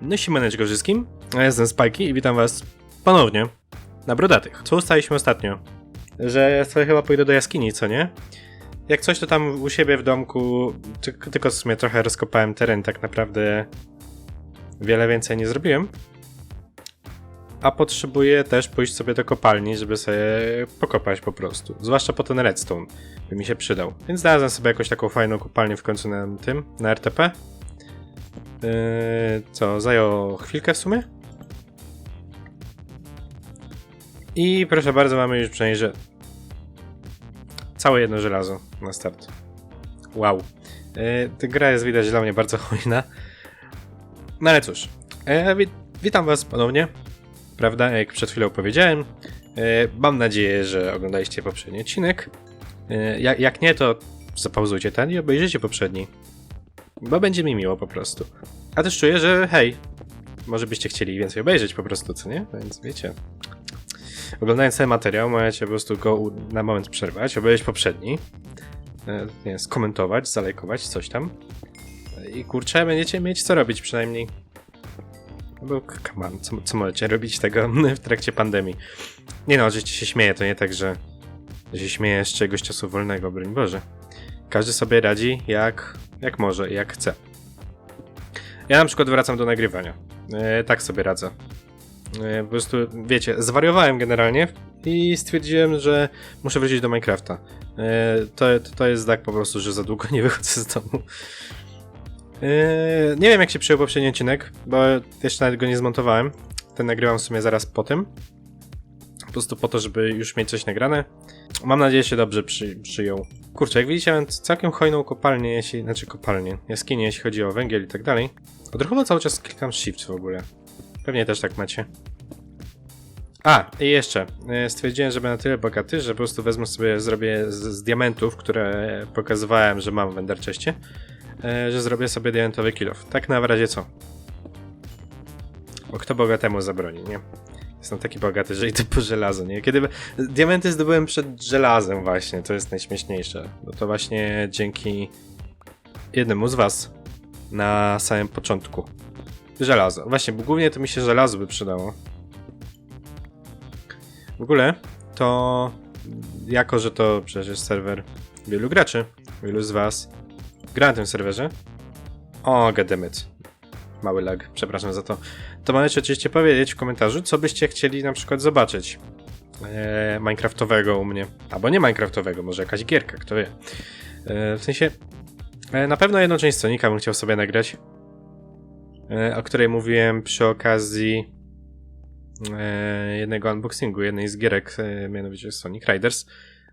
No siemaneczko wszystkim, ja jestem Spajki i witam was ponownie na Brodatych. Co ustaliśmy ostatnio? Że ja sobie chyba pójdę do jaskini, co nie? Jak coś to tam u siebie w domku, ty- tylko w sumie trochę rozkopałem teren, tak naprawdę wiele więcej nie zrobiłem. A potrzebuję też pójść sobie do kopalni, żeby sobie pokopać po prostu. Zwłaszcza po ten redstone by mi się przydał. Więc znalazłem sobie jakąś taką fajną kopalnię w końcu na tym, na RTP. Co, zajęło chwilkę w sumie? I proszę bardzo, mamy już przynajmniej, że całe jedno żelazo na start. Wow. Yy, ta gra jest widać dla mnie bardzo hojna. No ale cóż, wi- witam was ponownie. Prawda, jak przed chwilą powiedziałem. Yy, mam nadzieję, że oglądaliście poprzedni odcinek. Jak, jak nie, to zapauzujcie ten i obejrzyjcie poprzedni. Bo będzie mi miło po prostu. A też czuję, że hej, może byście chcieli więcej obejrzeć po prostu, co nie? Więc wiecie. Oglądając cały materiał, możecie po prostu go na moment przerwać, obejrzeć poprzedni, e, nie, skomentować, zalajkować, coś tam. I kurczę, będziecie mieć co robić przynajmniej. No Bo come on, co, co możecie robić tego w trakcie pandemii? Nie no, oczywiście się śmieję, to nie tak, że że się śmieję z czegoś czasu wolnego, broń Boże. Każdy sobie radzi jak, jak może jak chce. Ja na przykład wracam do nagrywania. E, tak sobie radzę. E, po prostu, wiecie, zwariowałem generalnie i stwierdziłem, że muszę wrócić do Minecrafta. E, to, to jest znak po prostu, że za długo nie wychodzę z domu. E, nie wiem, jak się przyjął poprzedni odcinek, bo jeszcze nawet go nie zmontowałem. Ten nagrywam w sumie zaraz po tym. Po prostu po to, żeby już mieć coś nagrane. Mam nadzieję, że się dobrze przy, przyjął. Kurczę, jak widzicie, mam całkiem hojną kopalnię, jeśli, znaczy kopalnię, jaskinię, jeśli chodzi o węgiel i tak dalej. Odruchowo cały czas klikam shift w ogóle. Pewnie też tak macie. A, i jeszcze. e, Stwierdziłem, że będę na tyle bogaty, że po prostu wezmę sobie, zrobię z, z diamentów, które pokazywałem, że mam w Enderczeście, e, że zrobię sobie diamentowy kill off. Tak na razie co. Bo kto bogatemu zabroni, nie? Jestem taki bogaty, że idę po żelazo, nie? Kiedy diamenty zdobyłem przed żelazem właśnie, to jest najśmieszniejsze. No to właśnie dzięki jednemu z was na samym początku. Żelazo. Właśnie, bo głównie to mi się żelazo by przydało. W ogóle to jako, że to przecież jest serwer wielu graczy, wielu z was gra na tym serwerze. O, goddammit. Mały lag, przepraszam za to. To możecie oczywiście powiedzieć w komentarzu, co byście chcieli na przykład zobaczyć e, Minecraftowego u mnie. Albo nie Minecraftowego, może jakaś gierka, kto wie. E, w sensie, e, na pewno jedną część Sonika bym chciał sobie nagrać, e, o której mówiłem przy okazji e, jednego unboxingu, jednej z gierek, e, mianowicie Sonic Riders,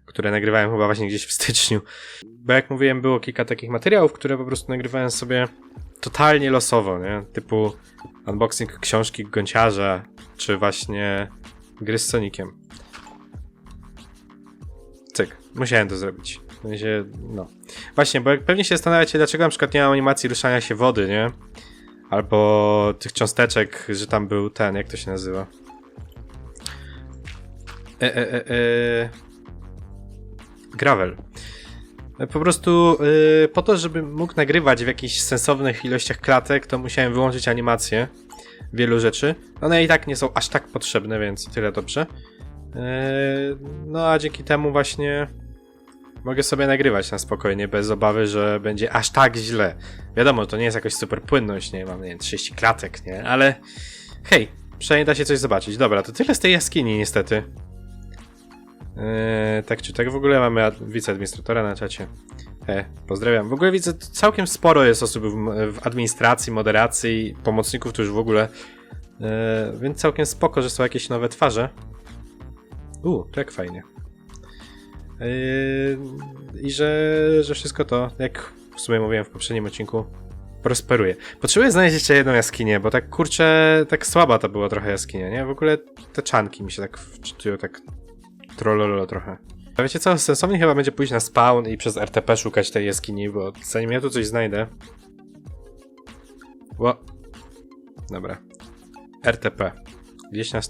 które nagrywałem chyba właśnie gdzieś w styczniu. Bo jak mówiłem, było kilka takich materiałów, które po prostu nagrywałem sobie totalnie losowo, nie? Typu unboxing książki Gąciarza, czy właśnie gry z Soniciem. Cyk, musiałem to zrobić. W sensie, no. Właśnie, bo pewnie się zastanawiacie, dlaczego na przykład nie mam animacji ruszania się wody, nie? Albo tych cząsteczek, że tam był ten, jak to się nazywa? E, e, e, e... Gravel. E, Po prostu y, po to, żebym mógł nagrywać w jakichś sensownych ilościach klatek, to musiałem wyłączyć animację wielu rzeczy. One i tak nie są aż tak potrzebne, więc tyle dobrze. E, no a dzięki temu właśnie mogę sobie nagrywać na spokojnie, bez obawy, że będzie aż tak źle. Wiadomo, to nie jest jakaś super płynność, nie mam, nie wiem, 30 klatek, nie? Ale hej, przynajmniej da się coś zobaczyć. Dobra, to tyle z tej jaskini niestety. Eee, tak czy tak, w ogóle mamy ad- wiceadministratora na czacie. E, pozdrawiam. W ogóle widzę, całkiem sporo jest osób w, w administracji, moderacji, pomocników tu już w ogóle. E, więc całkiem spoko, że są jakieś nowe twarze. U, tak fajnie. E, I że, że wszystko to, jak w sumie mówiłem w poprzednim odcinku, prosperuje. Potrzebuję znaleźć jeszcze jedną jaskinię, bo tak kurczę, tak słaba to była trochę jaskinia, nie? W ogóle te czanki mi się tak wczytują, tak trollolo trochę. A wiecie co, sensownie chyba będzie pójść na spawn i przez RTP szukać tej jaskini, bo zanim ja tu coś znajdę... Ło. Dobra. RTP. Gdzieś nas.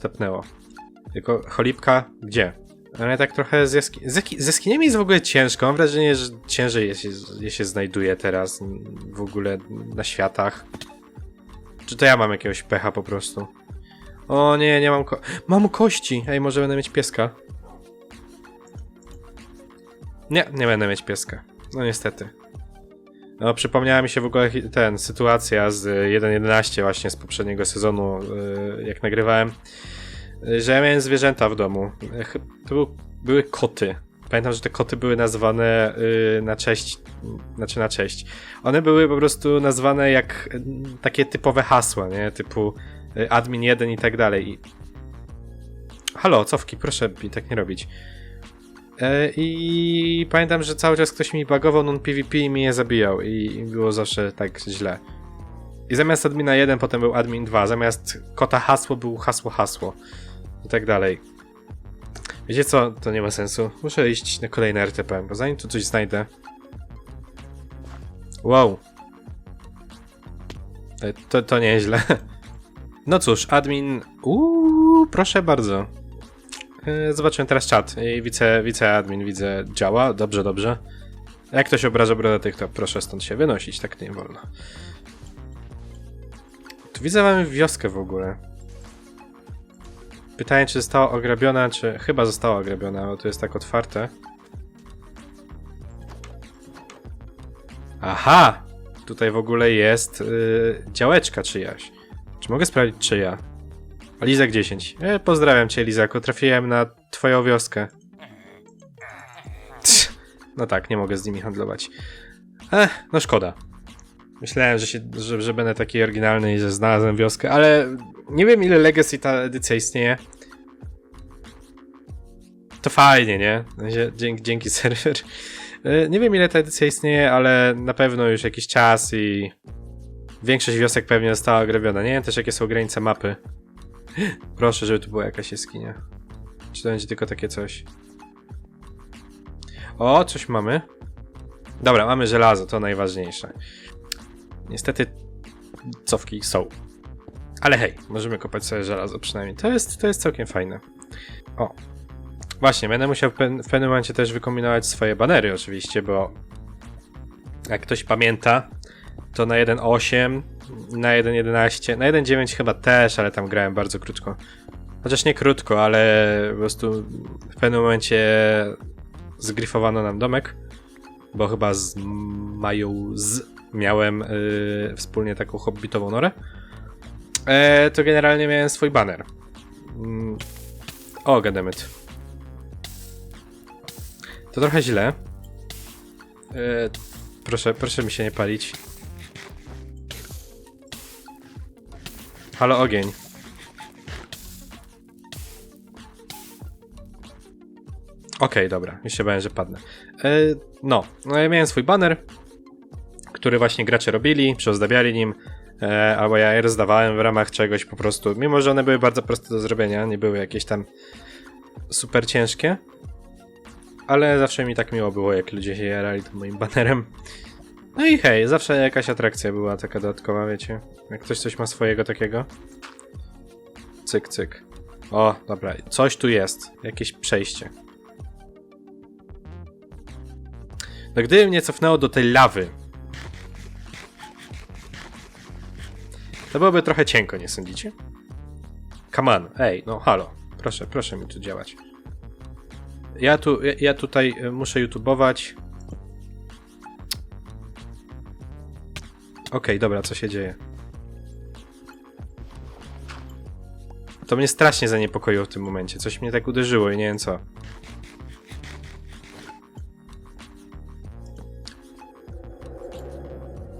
Tylko cholipka gdzie? Ale tak trochę z, jaski... z jaskiniami jest w ogóle ciężko. Mam wrażenie, że ciężej je się, je się znajduje teraz w ogóle na światach. Czy to ja mam jakiegoś pecha po prostu? O nie, nie mam ko... Mam kości! Ej, może będę mieć pieska? Nie, nie będę mieć pieska. No niestety. No, przypomniała mi się w ogóle ten, sytuacja z 1.11 właśnie z poprzedniego sezonu, yy, jak nagrywałem, yy, że ja miałem zwierzęta w domu. To był, były koty. Pamiętam, że te koty były nazwane na cześć, znaczy na cześć. One były po prostu nazwane jak takie typowe hasła, nie? Typu admin 1 i tak dalej. Halo, cofki, proszę mi tak nie robić. E, I pamiętam, że cały czas ktoś mi bagował non-PvP i mnie zabijał i było zawsze tak źle. I zamiast admina 1 potem był admin 2, zamiast kota hasło był hasło hasło i tak dalej. Wiecie co? To nie ma sensu. Muszę iść na kolejne RTP, bo zanim tu coś znajdę... Wow. E, To, to nieźle. No cóż, admin... Uuu, proszę bardzo. E, Zobaczymy teraz czat. I wice, wiceadmin widzę działa. Dobrze, dobrze. Jak ktoś obraża brodatych, to proszę stąd się wynosić, tak nie wolno. Tu widzę mamy wioskę w ogóle. Pytanie, czy została ograbiona, czy... Chyba została ograbiona, bo tu jest tak otwarte. Aha! Tutaj w ogóle jest yy, działeczka czyjaś. Czy mogę sprawdzić czyja? Lizak 10. E, pozdrawiam cię, Lizaku. Trafiłem na twoją wioskę. No tak, nie mogę z nimi handlować. Ech, no szkoda. Myślałem, że, się, że, że będę taki oryginalny i że znalazłem wioskę, ale nie wiem ile Legacy ta edycja istnieje. To fajnie, nie? Dzięki, dzięki serwer. E, Nie wiem ile ta edycja istnieje, ale na pewno już jakiś czas i większość wiosek pewnie została ograbiona. Nie wiem też jakie są granice mapy. Proszę, żeby tu była jakaś jaskinia. Czy to będzie tylko takie coś? O, coś mamy. Dobra, mamy żelazo, to najważniejsze. Niestety cofki są. Ale hej, możemy kopać sobie żelazo przynajmniej. To jest, to jest całkiem fajne. O. Właśnie, będę musiał w pe- w pewnym momencie też wykombinować swoje banery oczywiście, bo jak ktoś pamięta, to na 1.8, na 1.11, na 1.9 chyba też, ale tam grałem bardzo krótko. Chociaż nie krótko, ale po prostu w pewnym momencie zgryfowano nam domek, bo chyba z Mają z miałem yy, wspólnie taką hobbitową norę. E, to generalnie miałem swój banner. Mm. O, goddammit. To trochę źle. E, proszę, proszę mi się nie palić. Halo, ogień. Okej, dobra, już się bałem, że padnę. E, no, no, ja miałem swój banner, który właśnie gracze robili, przyozdabiali nim, e, albo ja je rozdawałem w ramach czegoś po prostu, mimo że one były bardzo proste do zrobienia, nie były jakieś tam super ciężkie, ale zawsze mi tak miło było, jak ludzie się jarali tym moim banerem. No i hej, zawsze jakaś atrakcja była taka dodatkowa, wiecie. Jak ktoś coś ma swojego takiego. Cyk, cyk. O, dobra, coś tu jest. Jakieś przejście. No gdyby mnie cofnęło do tej lawy, to byłoby trochę cienko, nie sądzicie? Come on, ej, no halo. Proszę, proszę mi tu działać. Ja tu, ja, ja tutaj y, muszę youtubować. Okej, dobra, co się dzieje? To mnie strasznie zaniepokoiło w tym momencie. Coś mnie tak uderzyło i nie wiem co.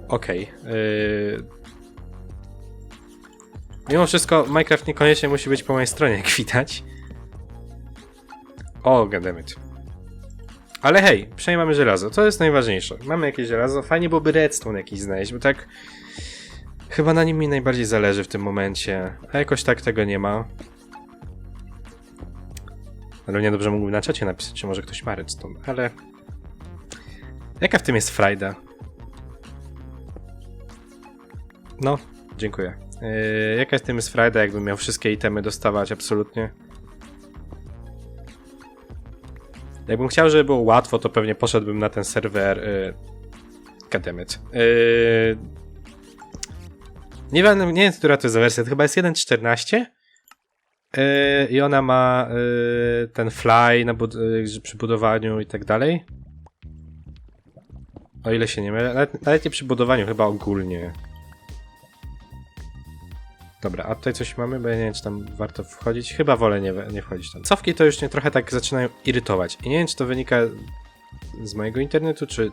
Okej. Yy... Mimo wszystko Minecraft niekoniecznie musi być po mojej stronie, jak widać. O, goddammit. Ale hej, przynajmniej mamy żelazo, to jest najważniejsze. Mamy jakieś żelazo, fajnie byłoby redstone jakiś znaleźć, bo tak... Chyba na nim mi najbardziej zależy w tym momencie, a jakoś tak tego nie ma. Ale nie dobrze mógłbym na czacie napisać, czy może ktoś ma redstone, ale... Jaka w tym jest frajda? No, dziękuję. Yy, jaka w tym jest frajda, jakbym miał wszystkie itemy dostawać absolutnie? Jakbym chciał, żeby było łatwo, to pewnie poszedłbym na ten serwer. Yy, Nie wiem, nie wiem, która to jest wersja, to chyba jest 1.14 yy, i ona ma yy, ten fly na bud- przy budowaniu i tak dalej. O ile się nie mylę, nawet, nawet nie przy budowaniu, chyba ogólnie. Dobra, a tutaj coś mamy, bo ja nie wiem, czy tam warto wchodzić. Chyba wolę nie, nie wchodzić tam. Cofki to już mnie trochę tak zaczynają irytować. I nie wiem, czy to wynika z mojego internetu, czy,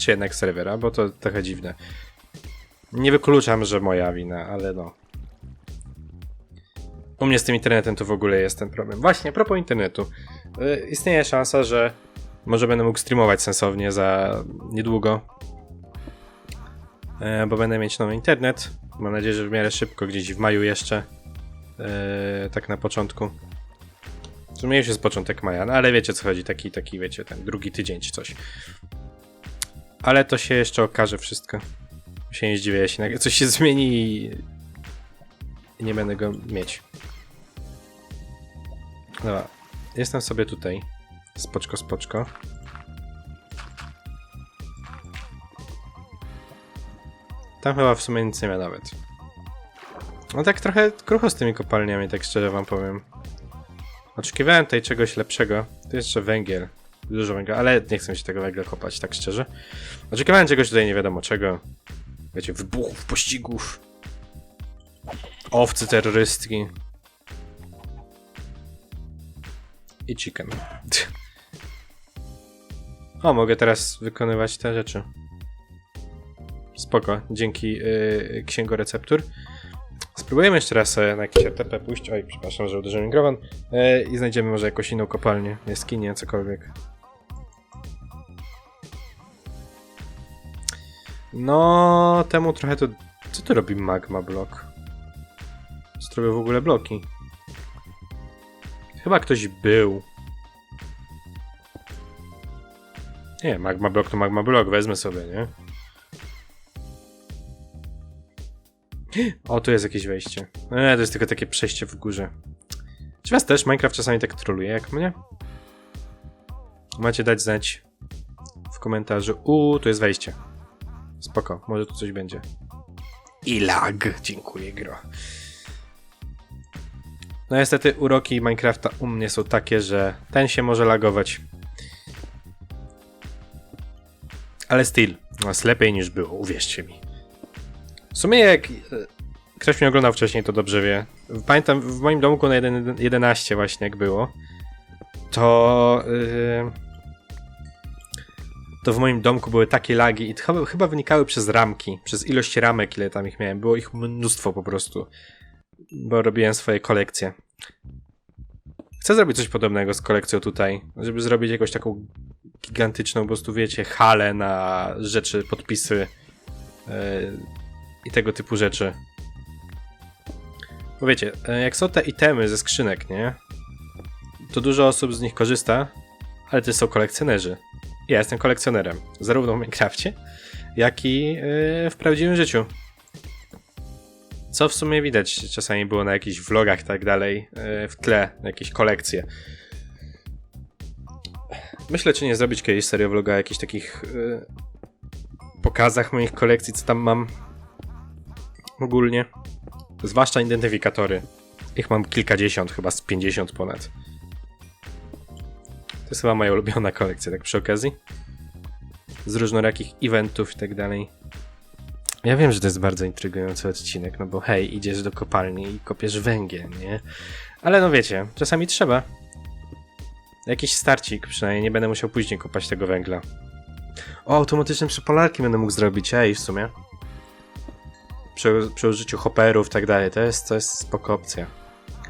czy jednak serwera, bo to trochę dziwne. Nie wykluczam, że moja wina, ale no. U mnie z tym internetem to w ogóle jest ten problem. Właśnie, a propos internetu. Y, istnieje szansa, że może będę mógł streamować sensownie za niedługo. E, bo będę mieć nowy internet. Mam nadzieję, że w miarę szybko, gdzieś w maju jeszcze. E, tak na początku. W sumie już jest początek maja, no ale wiecie co chodzi, taki, taki wiecie, ten drugi tydzień czy coś. Ale to się jeszcze okaże wszystko. Się nie zdziwię, jeśli nagle coś się zmieni i nie będę go mieć. Dobra, jestem sobie tutaj. Spoczko, spoczko. Tam chyba w sumie nic nie ma nawet. No tak trochę krucho z tymi kopalniami, tak szczerze wam powiem. Oczekiwałem tutaj czegoś lepszego. To jeszcze węgiel. Dużo węgla, ale nie chcę się tego węgla kopać, tak szczerze. Oczekiwałem czegoś tutaj nie wiadomo czego. Wiecie, wybuchów, pościgów. Owcy terrorystki. I chicken. O, mogę teraz wykonywać te rzeczy. Spoko, dzięki yy, księgoreceptur. Spróbujemy jeszcze raz sobie na jakiś RTP pójść. Oj, przepraszam, że uderzyłem mikrofon. Yy, I znajdziemy może jakąś inną kopalnię, jaskinię, cokolwiek. No, temu trochę to... Co tu robi magma block? Zrobię w ogóle bloki. Chyba ktoś był. Nie, magma block to magma block, wezmę sobie, nie? O, tu jest jakieś wejście. Nie, to jest tylko takie przejście w górze. Czy was też Minecraft czasami tak troluje jak mnie? Macie dać znać w komentarzu. Uuu, tu jest wejście. Spoko, może tu coś będzie. I lag. Dziękuję, gro. No niestety uroki Minecrafta u mnie są takie, że ten się może lagować. Ale still, no lepiej niż było, uwierzcie mi. W sumie jak e, ktoś mnie oglądał wcześniej, to dobrze wie. Pamiętam w moim domku na 1, 11 właśnie jak było, to... Yy, to w moim domku były takie lagi i chyba, chyba wynikały przez ramki, przez ilość ramek, ile tam ich miałem. Było ich mnóstwo po prostu, bo robiłem swoje kolekcje. Chcę zrobić coś podobnego z kolekcją tutaj, żeby zrobić jakąś taką gigantyczną, po prostu wiecie, halę na rzeczy, podpisy yy, i tego typu rzeczy. Bo wiecie, yy, jak są te itemy ze skrzynek, nie? To dużo osób z nich korzysta, ale to są kolekcjonerzy. Ja jestem kolekcjonerem, zarówno w Minecrafcie, jak i yy, w prawdziwym życiu. Co w sumie widać czasami było na jakichś vlogach i tak dalej, yy, w tle, jakieś kolekcje. Myślę, czy nie zrobić kiedyś serio vloga o jakichś takich pokazach moich kolekcji, co tam mam ogólnie. Zwłaszcza identyfikatory. Ich mam kilkadziesiąt, chyba z 50 ponad. To jest chyba moja ulubiona kolekcja, tak przy okazji. Z różnorakich eventów i tak dalej. Ja wiem, że to jest bardzo intrygujący odcinek, no bo hej, idziesz do kopalni i kopiesz węgiel, nie? Ale no wiecie, czasami trzeba. Jakiś starcik przynajmniej, nie będę musiał później kopać tego węgla. O, automatyczne przepalarki będę mógł zrobić, ej, w sumie. Przy, przy użyciu hopperów i tak dalej, to jest, to jest spoko opcja.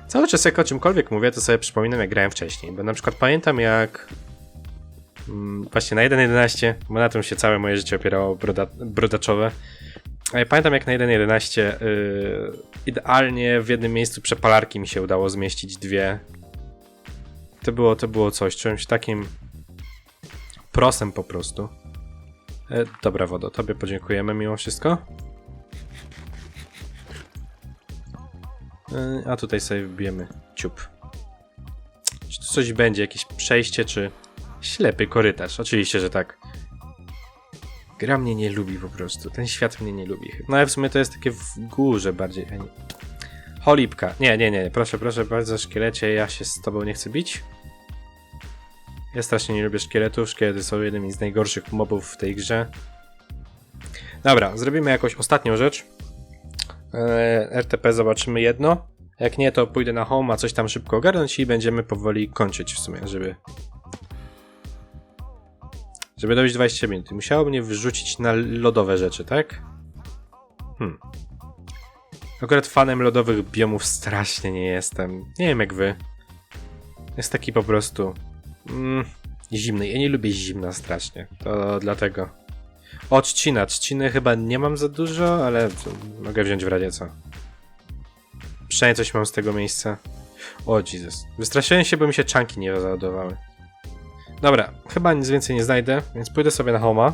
Cały czas jak o czymkolwiek mówię, to sobie przypominam jak grałem wcześniej, bo na przykład pamiętam jak mm, właśnie na 1.11, bo na tym się całe moje życie opierało broda, brodaczowe. Ja pamiętam jak na 1.11 yy, idealnie w jednym miejscu przepalarki mi się udało zmieścić dwie. To było, to było coś, się takim prosem po prostu. E, dobra wodo, tobie podziękujemy mimo wszystko. A tutaj sobie wbijemy ciup. Czy tu coś będzie? Jakieś przejście, czy ślepy korytarz? Oczywiście, że tak. Gra mnie nie lubi po prostu. Ten świat mnie nie lubi. No ale w sumie to jest takie w górze bardziej. a nie- Cholipka. Nie, nie, nie. Proszę, proszę bardzo, szkielecie. Ja się z tobą nie chcę bić. Ja strasznie nie lubię szkieletów. Szkielety są jednymi z najgorszych mobów w tej grze. Dobra, zrobimy jakąś ostatnią rzecz. Eee, RTP zobaczymy jedno. Jak nie, to pójdę na home, a coś tam szybko ogarnąć i będziemy powoli kończyć w sumie, żeby... Żeby dojść 20 minut. Musiało mnie wyrzucić na lodowe rzeczy, tak? Hmm. Akurat fanem lodowych biomów strasznie nie jestem. Nie wiem jak wy. Jest taki po prostu... Mm, zimny. Ja nie lubię zimna strasznie. To dlatego. O, trzcina. Trzciny chyba nie mam za dużo, ale mogę wziąć w razie co. Przynajmniej coś mam z tego miejsca. O, Jesus. Wystraszyłem się, bo mi się czanki nie załadowały. Dobra, chyba nic więcej nie znajdę, więc pójdę sobie na homa.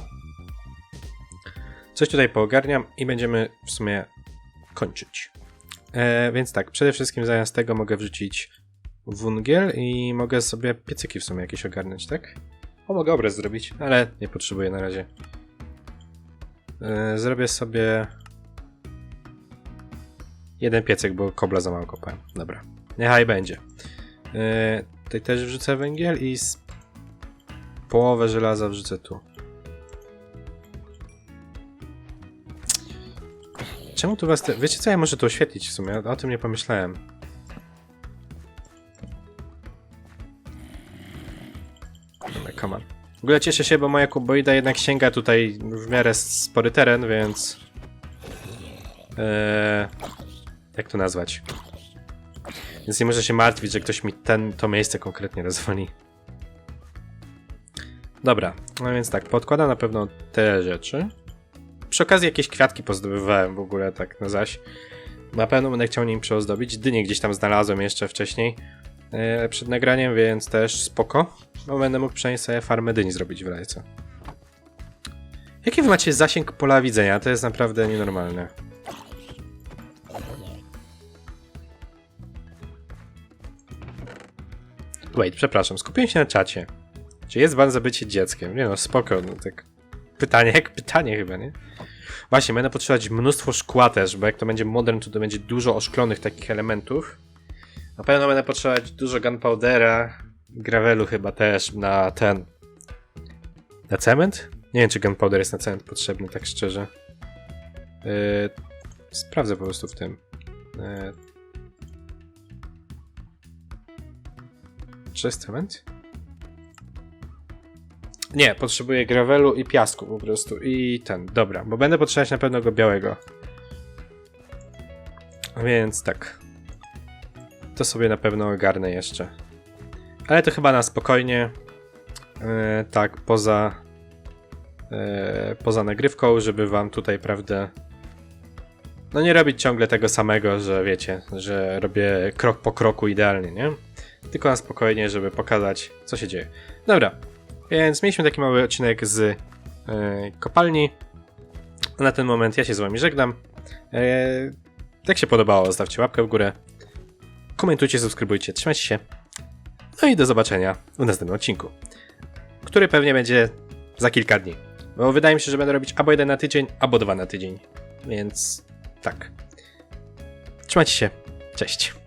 Coś tutaj poogarniam i będziemy w sumie kończyć. E, więc tak, przede wszystkim zamiast tego mogę wrzucić wungiel i mogę sobie piecyki w sumie jakieś ogarnąć, tak? O, mogę obraz zrobić, ale nie potrzebuję na razie. E, zrobię sobie jeden piecyk, bo kobla za mało kopałem. Dobra, niechaj będzie. E, tutaj też wrzucę węgiel i połowę żelaza wrzucę tu. Czemu tu was te... Wiecie co, ja może to oświetlić w sumie, o tym nie pomyślałem. W ogóle cieszę się, bo moja kuboida jednak sięga tutaj w miarę spory teren, więc... Eee, jak to nazwać? Więc nie muszę się martwić, że ktoś mi ten, to miejsce konkretnie rozwali. Dobra, no więc tak, podkładam na pewno te rzeczy. Przy okazji jakieś kwiatki pozdobywałem w ogóle tak na zaś. Na pewno będę chciał nim przyozdobić. Dynię gdzieś tam znalazłem jeszcze wcześniej e, przed nagraniem, więc też spoko. Bo będę mógł przynajmniej sobie farmę dyni zrobić w rajce. Jaki wy macie zasięg pola widzenia? To jest naprawdę nienormalne. Wait, przepraszam, skupiłem się na czacie. Czy jest ban za bycie dzieckiem? Nie no, spoko, no tak. Pytanie, jak pytanie chyba, nie? Właśnie, będę potrzebować mnóstwo szkła też, bo jak to będzie modern, to, to będzie dużo oszklonych takich elementów. Na pewno będę potrzebować dużo gunpowdera, gravelu chyba też na ten... Na cement? Nie wiem, czy gunpowder jest na cement potrzebny, tak szczerze. Yy, sprawdzę po prostu w tym. Yy, czy jest cement? Nie, potrzebuję gravelu i piasku po prostu. I ten, dobra, bo będę potrzebować na pewno go białego. Więc tak. To sobie na pewno ogarnę jeszcze. Ale to chyba na spokojnie. E, tak, poza. E, poza nagrywką, żeby wam tutaj, prawda. No nie robić ciągle tego samego, że wiecie, że robię krok po kroku idealnie, nie? Tylko na spokojnie, żeby pokazać, co się dzieje. Dobra, więc mieliśmy taki mały odcinek z e, kopalni. Na ten moment ja się z wami żegnam. Jak się podobało, zostawcie łapkę w górę. Komentujcie, subskrybujcie, trzymajcie się. No i do zobaczenia w następnym odcinku, który pewnie będzie za kilka dni. Bo wydaje mi się, że będę robić albo jeden na tydzień, albo dwa na tydzień. Więc tak. Trzymajcie się. Cześć.